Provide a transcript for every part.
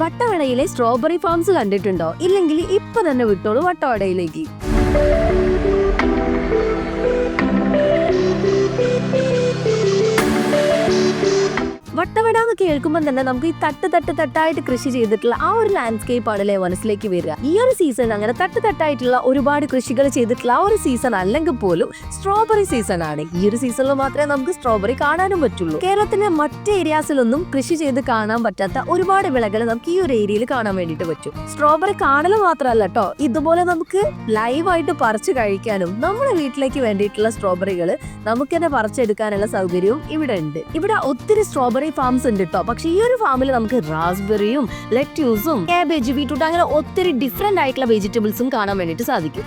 വട്ടവടയിലെ strawberry farms കണ്ടിട്ടുണ്ടോ? ഇല്ലെങ്കിൽ ഇപ്പൊ തന്നെ വിട്ടോളൂ വട്ടവടയിലേക്ക്. വട്ടവട എന്ന് കേൾക്കുമ്പോൾ തന്നെ നമുക്ക് ഈ തട്ട് തട്ട് തട്ടായിട്ട് കൃഷി ചെയ്തിട്ടുള്ള ആ ഒരു ലാൻഡ്സ്കേപ്പ് ആണല്ലേ മനസ്സിലേക്ക് വരിക. ഈ ഒരു സീസൺ അങ്ങനെ തട്ട് തട്ടായിട്ടുള്ള ഒരുപാട് കൃഷികൾ ചെയ്തിട്ടുള്ള ആ ഒരു സീസൺ അല്ലെങ്കിൽ പോലും സ്ട്രോബെറി സീസൺ ആണ്. ഈ ഒരു സീസണിൽ മാത്രമേ നമുക്ക് സ്ട്രോബെറി കാണാനും പറ്റുള്ളൂ. കേരളത്തിലെ മറ്റ് ഏരിയാസിലൊന്നും കൃഷി ചെയ്ത് കാണാൻ പറ്റാത്ത ഒരുപാട് വിളകൾ നമുക്ക് ഈ ഒരു ഏരിയയിൽ കാണാൻ വേണ്ടിയിട്ട് പറ്റും. സ്ട്രോബെറി കാണൽ മാത്രമല്ല കേട്ടോ ഇതുപോലെ നമുക്ക് ലൈവായിട്ട് പറിച്ച് കഴിക്കാനും നമ്മുടെ വീട്ടിലേക്ക് വേണ്ടിയിട്ടുള്ള സ്ട്രോബെറികൾ നമുക്ക് തന്നെ പറിച്ചെടുക്കാനുള്ള സൗകര്യവും ഇവിടെ ഉണ്ട്. ഇവിടെ ഒത്തിരി സ്ട്രോബെറി ഫാംസ് ഉണ്ട്. കേട്ടോ പക്ഷെ ഈ ഒരു ഫാമിൽ നമുക്ക് റാസ്ബെറിയും ലെറ്റ്യൂസും കാബേജ് ബീട്രൂട്ട് അങ്ങനെ ഒത്തിരി ഡിഫറെന്റ് ആയിട്ടുള്ള വെജിറ്റബിൾസും കാണാൻ വേണ്ടിയിട്ട് സാധിക്കും.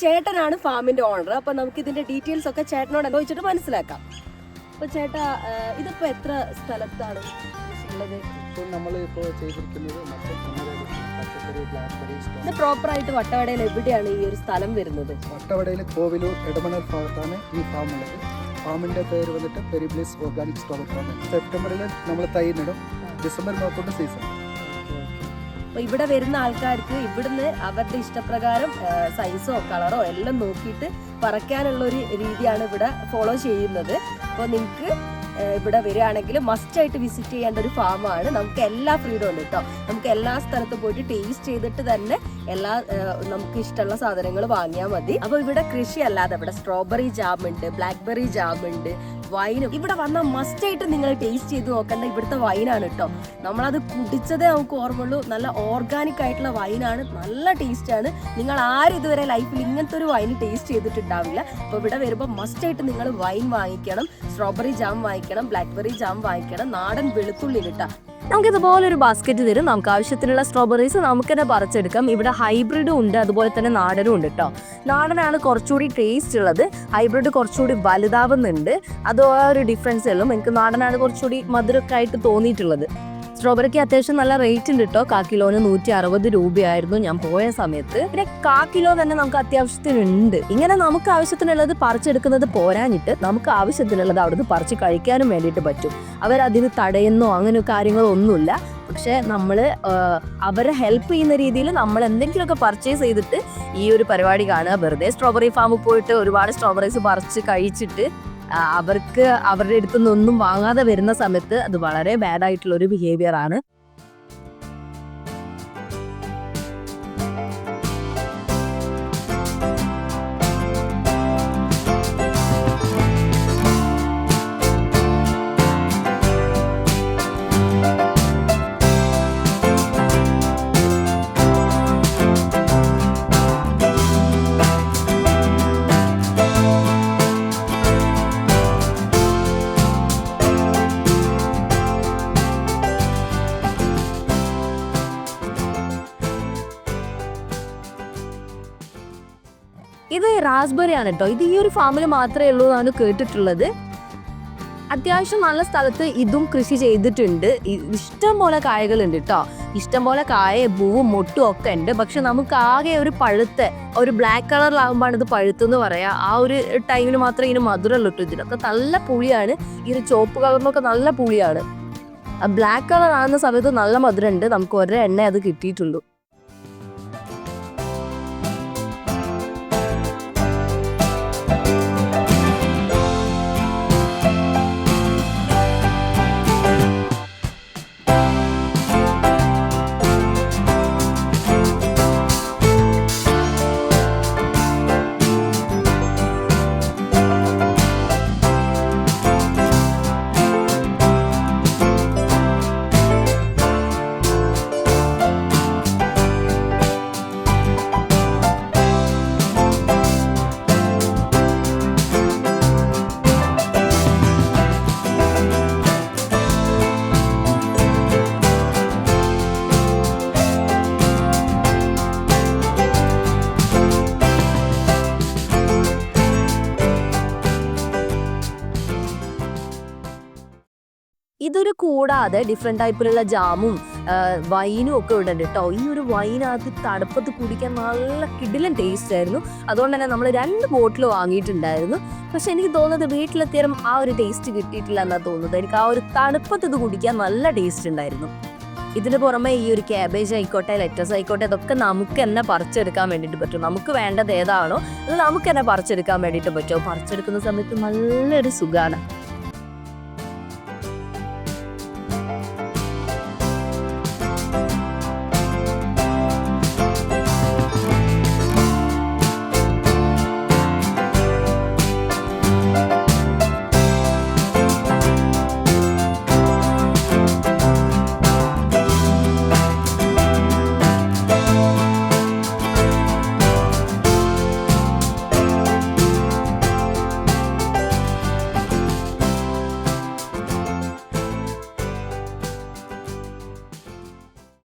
ചേട്ടനാണ് ഫാമിന്റെ ഓണർ അപ്പൊ നമുക്ക് ഇതിന്റെ ഡീറ്റെയിൽസ് ഒക്കെ ചേട്ടനോട് ചോദിച്ചിട്ട് മനസ്സിലാക്കാം. അപ്പൊ ചേട്ടാ ഇതിപ്പോ എത്ര സ്ഥലത്താണ് ഉള്ളത്? ഇപ്പോൾ നമ്മൾ ഇപ്പോൾ ചെയ്തിരിക്കുന്നത് ആയിട്ട് വട്ടവടയിൽ എവിടെയാണ് ഈ ഒരു സ്ഥലം വരുന്നത്? വട്ടവടയിൽ കോവിലൂർ എടമണൽ ഭാഗത്താണ് ഈ ഫാം ഉള്ളത്. ഫാമിന്റെ പേര് വന്നിട്ട് പെരിബ്ലിസ് ഓർഗാനിക് സ്റ്റോർ ഫാം സെപ്റ്റംബറിൽ നമ്മൾ തൈ നടും ഡിസംബർ മാസത്തോണ്ട് സീസൺ അപ്പോൾ ഇവിടെ വരുന്ന ആൾക്കാർക്ക് ഇവിടുന്ന് അവരുടെ ഇഷ്ടപ്രകാരം സൈസോ കളറോ എല്ലാം നോക്കിയിട്ട് പറക്കാനുള്ള ഒരു രീതിയാണ് ഇവിടെ ഫോളോ ചെയ്യുന്നത്. അപ്പോൾ നിങ്ങൾക്ക് ഇവിടെ വരികയാണെങ്കിൽ മസ്റ്റ് ആയിട്ട് വിസിറ്റ് ചെയ്യേണ്ട ഒരു ഫാമാണ് നമുക്ക് എല്ലാ ഫ്രീഡം ഉണ്ട് കേട്ടോ നമുക്ക് എല്ലാ സ്ഥലത്തും പോയിട്ട് ടേസ്റ്റ് ചെയ്തിട്ട് തന്നെ എല്ലാ നമുക്ക് ഇഷ്ടമുള്ള സാധനങ്ങൾ വാങ്ങിയാൽ മതി. അപ്പോൾ ഇവിടെ കൃഷി അല്ലാതെ ഇവിടെ സ്ട്രോബെറി ജാം ഉണ്ട് ബ്ലാക്ക്ബെറി ജാം ഉണ്ട് വൈനും. ഇവിടെ വന്ന മസ്റ്റ് ആയിട്ട് നിങ്ങൾ ടേസ്റ്റ് ചെയ്ത് നോക്കേണ്ട ഇവിടുത്തെ വൈനാണ് കേട്ടോ നമ്മളത് കുടിച്ചതേ നമുക്ക് ഓർമ്മയുള്ളൂ. നല്ല ഓർഗാനിക് ആയിട്ടുള്ള വൈനാണ്. നല്ല ടേസ്റ്റ് ആണ്. നിങ്ങൾ ആരും ഇതുവരെ ലൈഫിൽ ഇങ്ങനത്തെ ഒരു വൈൻ ടേസ്റ്റ് ചെയ്തിട്ടുണ്ടാവില്ല. അപ്പോൾ ഇവിടെ വരുമ്പോൾ മസ്റ്റ് ആയിട്ട് നിങ്ങൾ വൈൻ വാങ്ങിക്കണം. സ്ട്രോബെറി ജാം വാങ്ങിക്കണം. ബ്ലാക്ക്ബെറി ജാം വാങ്ങിക്കണം. നാടൻ വെളുത്തുള്ളി കിട്ടാം നമുക്ക് ഇതുപോലെ ഒരു ബാസ്ക്കറ്റ് തരും. നമുക്ക് ആവശ്യത്തിനുള്ള സ്ട്രോബെറീസ് നമുക്ക് തന്നെ പറിച്ചെടുക്കാം. ഇവിടെ ഹൈബ്രിഡും ഉണ്ട്. അതുപോലെ തന്നെ നാടനും ഉണ്ട് കേട്ടോ നാടനാണ് കുറച്ചുകൂടി ടേസ്റ്റ് ഉള്ളത്. ഹൈബ്രിഡ് കുറച്ചുകൂടി വലുതാവുന്നുണ്ട്. അത് ഒരു ഡിഫറൻസ് ഉള്ളൂ. എനിക്ക് നാടനാണ് കുറച്ചുകൂടി മധുരമൊക്കെ ആയിട്ട് തോന്നിയിട്ടുള്ളത്. സ്ട്രോബെറിക്ക് അത്യാവശ്യം നല്ല റേറ്റ് ഉണ്ട് കേട്ടോ കാ കിലോന് നൂറ്റി അറുപത് രൂപയായിരുന്നു ഞാൻ പോയ സമയത്ത്. പിന്നെ കാ കിലോ തന്നെ നമുക്ക് അത്യാവശ്യത്തിനുണ്ട്. ഇങ്ങനെ നമുക്ക് ആവശ്യത്തിനുള്ളത് പറിച്ചെടുക്കുന്നത് പോരാഞ്ഞിട്ട് നമുക്ക് ആവശ്യത്തിനുള്ളത് അവിടുന്ന് പറിച്ച് കഴിക്കാനും വേണ്ടിയിട്ട് പറ്റും. അവരതിന് തടയുന്നോ അങ്ങനെ കാര്യങ്ങളോ ഒന്നുമില്ല പക്ഷെ നമ്മൾ അവരെ ഹെൽപ്പ് ചെയ്യുന്ന രീതിയിൽ നമ്മൾ എന്തെങ്കിലുമൊക്കെ പർച്ചേസ് ചെയ്തിട്ട് ഈ ഒരു പരിപാടി കാണുക. വെറുതെ സ്ട്രോബെറി ഫാമിൽ പോയിട്ട് ഒരുപാട് സ്ട്രോബെറീസ് പറിച്ച് കഴിച്ചിട്ട് അവർക്ക് അവരുടെ അടുത്തുനിന്നൊന്നും വാങ്ങാതെ വരുന്ന സമയത്ത് അത് വളരെ ബാഡ് ആയിട്ടുള്ള ഒരു ബിഹേവിയർ ആണ്. ഇത് റാസ്ബെറി ആണ് കേട്ടോ. ഇത് ഈ ഒരു ഫാമിൽ മാത്രമേ ഉള്ളൂ എന്നാണ് കേട്ടിട്ടുള്ളത്. അത്യാവശ്യം നല്ല സ്ഥലത്ത് ഇതും കൃഷി ചെയ്തിട്ടുണ്ട്. ഇഷ്ടംപോലെ ഇഷ്ടം പോലെ കായകളുണ്ട് കേട്ടോ. ഇഷ്ടം പോലെ കായ പൂവും മൊട്ടും ഒക്കെ ഉണ്ട്. പക്ഷെ നമുക്ക് ആകെ ഒരു പഴുത്ത ഒരു ബ്ലാക്ക് കളറിലാകുമ്പോഴാണ് ഇത് പഴുത്തെന്ന് പറയാം. ആ ഒരു ടൈമിൽ മാത്രമേ ഇതിന് മധുരമുള്ളൂ കേട്ടോ ഇതിനൊക്കെ. നല്ല പുളിയാണ്. ഈ ഒരു ചുവപ്പ് കളറിനൊക്കെ നല്ല പുളിയാണ്. ബ്ലാക്ക് കളർ ആകുന്ന സമയത്ത് നല്ല മധുരമുണ്ട് നമുക്ക് ഒരേ എണ്ണ അത് കിട്ടിയിട്ടുള്ളൂ. ഇത് കൂടാതെ ഡിഫറെന്റ് ടൈപ്പിലുള്ള ജാമും വൈനും ഒക്കെ ഇവിടെ ഉണ്ട് കേട്ടോ ഈ ഒരു വൈനകത്ത് തണുപ്പത്ത് കുടിക്കാൻ നല്ല കിടിലൻ ടേസ്റ്റ് ആയിരുന്നു. അതുകൊണ്ട് തന്നെ നമ്മൾ രണ്ട് ബോട്ടിൽ വാങ്ങിയിട്ടുണ്ടായിരുന്നു. പക്ഷെ എനിക്ക് തോന്നുന്നത് വീട്ടിലെത്തിയാലും ആ ഒരു ടേസ്റ്റ് കിട്ടിയിട്ടില്ല എന്നാ തോന്നുന്നത്. എനിക്ക് ആ ഒരു തണുപ്പത്ത് ഇത് കുടിക്കാൻ നല്ല ടേസ്റ്റ് ഉണ്ടായിരുന്നു. ഇതിന് പുറമെ ഈ ഒരു ക്യാബേജ് ആയിക്കോട്ടെ ലെറ്റസ് ആയിക്കോട്ടെ ഇതൊക്കെ നമുക്ക് തന്നെ പറിച്ചെടുക്കാൻ വേണ്ടിയിട്ട് പറ്റും. നമുക്ക് വേണ്ടത് ഏതാണോ അത് നമുക്ക് തന്നെ പറിച്ചെടുക്കാൻ വേണ്ടിയിട്ട് പറ്റുമോ പറിച്ചെടുക്കുന്ന സമയത്ത് നല്ലൊരു സുഖമാണ്